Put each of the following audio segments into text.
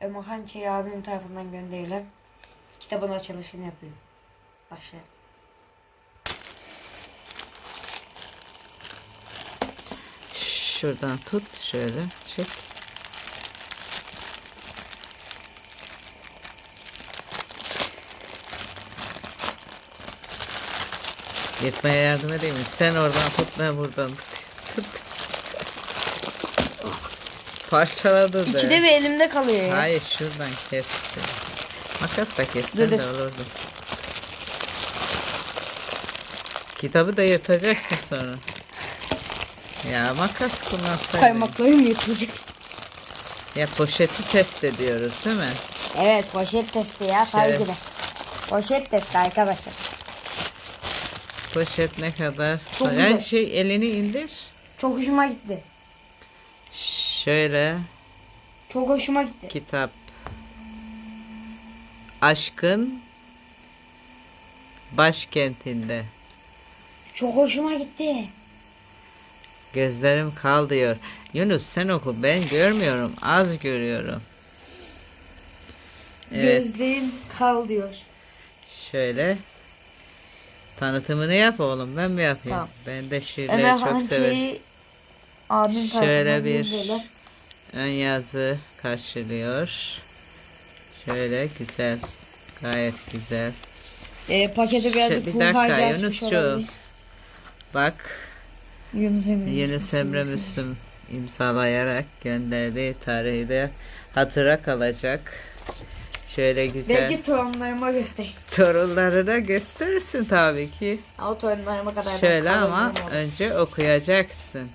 Emirhan Çeyi abim tarafından gönderilen kitabın açılışını yapıyor. Başlayalım. Şuradan tut şöyle çek. Yetmeye yardım edeyim mi? Sen oradan tut ben buradan tut. Parçaladı da. İkide bir elimde kalıyor ya. Hayır şuradan kes. Makasla Dur, kessen de olurdu. Kitabı da yırtacaksın sonra. Ya makas kullansaydın. Kaymaklarım yırtılacak. Ya poşeti test ediyoruz değil mi? Evet poşet testi ya Evet. de. Poşet testi arkadaşlar. Poşet ne kadar? Çok güzel. şey elini indir. Çok hoşuma gitti. Şöyle Çok hoşuma gitti. kitap. Aşkın başkentinde. Çok hoşuma gitti. Gözlerim kal diyor. Yunus sen oku ben görmüyorum az görüyorum. Evet Gözlerim kal diyor. şöyle tanıtımını yap oğlum ben mi yapayım? Tamam. Ben de şiirleri Emirhan çok severim. Çeyi abim Şöyle bir- gönderilen Ön yazı karşılıyor. Şöyle güzel. Gayet güzel. e, paketi birazcık bir dakika, olabilir. Bak Yunus Emre. Yunus Emre Müslüm imzalayarak gönderdiği tarihi de hatıra kalacak. Şöyle güzel. Belki torunlarıma göstereyim. Torunlarına gösterirsin tabii ki. Ama torunlarıma kadar Şöyle ama önce okuyacaksın.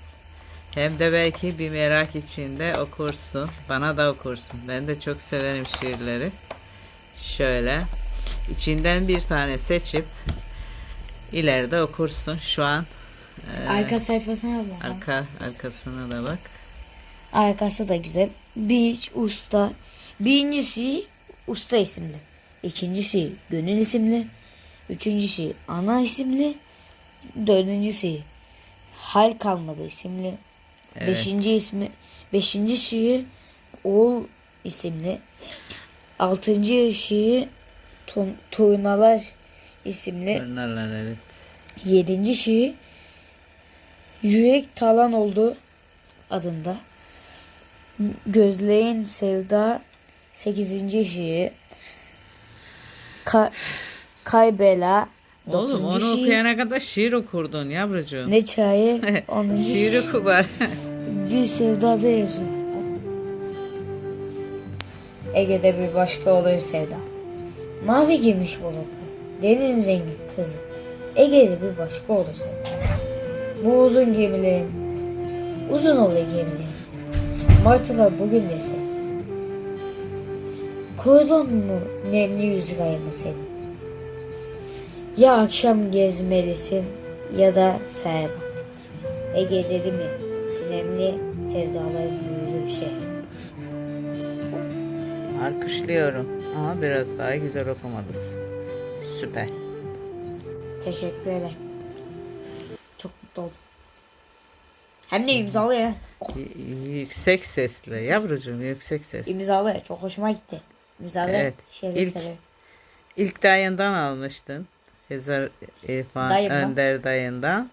Hem de belki bir merak içinde okursun. Bana da okursun. Ben de çok severim şiirleri. Şöyle. içinden bir tane seçip ileride okursun. Şu an e, Arka sayfasına bak. arka arkasına da bak. Arkası da güzel. Bir usta. Birincisi usta isimli. İkincisi gönül isimli. Üçüncüsü ana isimli. Dördüncüsü hal kalmadı isimli. Evet. Beşinci ismi beşinci şiir oğul isimli. Altıncı şiir Turnalar isimli. Bunlarla evet. Yedinci şiir Yürek Talan oldu adında. Gözlerin Sevda sekizinci şiir Ka Kaybela Oğlum onu şiir okuyana kadar şiir okurdun yavrucuğum. Ne çayı onuncu Şiir oku var. Bir sevdada yazıyor. Ege'de bir başka olur sevda. Mavi giymiş bulutlu. Deniz rengi kızı. Ege'de bir başka olur sevda. Bu uzun gemilerin, uzun olur gemilerin. Martılar bugün de sessiz. Koydun mu nemli yüzü mı senin? Ya akşam gezmelisin ya da serba. Ege dedi mi? Sinemli sevdaların büyülü şey. Alkışlıyorum ama biraz daha güzel okumalısın. Süper. Teşekkür ederim. Çok mutlu oldum. Hem de imzalı ya. Oh, Y- yüksek sesle yavrucuğum yüksek ses. imzalı. Çok hoşuma gitti. İmzalı Evet. şeyleri İlk- severim. İlk dayından almıştın. Hezar İrfan Dayımdan. Önder dayından.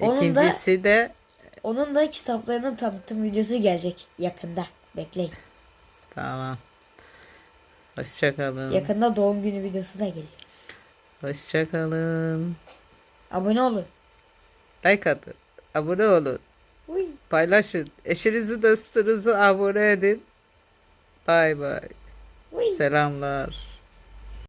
Onun da- İkincisi de Onun da kitaplarının tanıtım videosu gelecek yakında. Bekleyin. tamam. Hoşçakalın. Yakında doğum günü videosu da geliyor. Hoşçakalın. Abone olun. Like atın. Abone olun. Uy. Paylaşın. Eşinizi dostunuzu abone edin. Bay bay. Selamlar.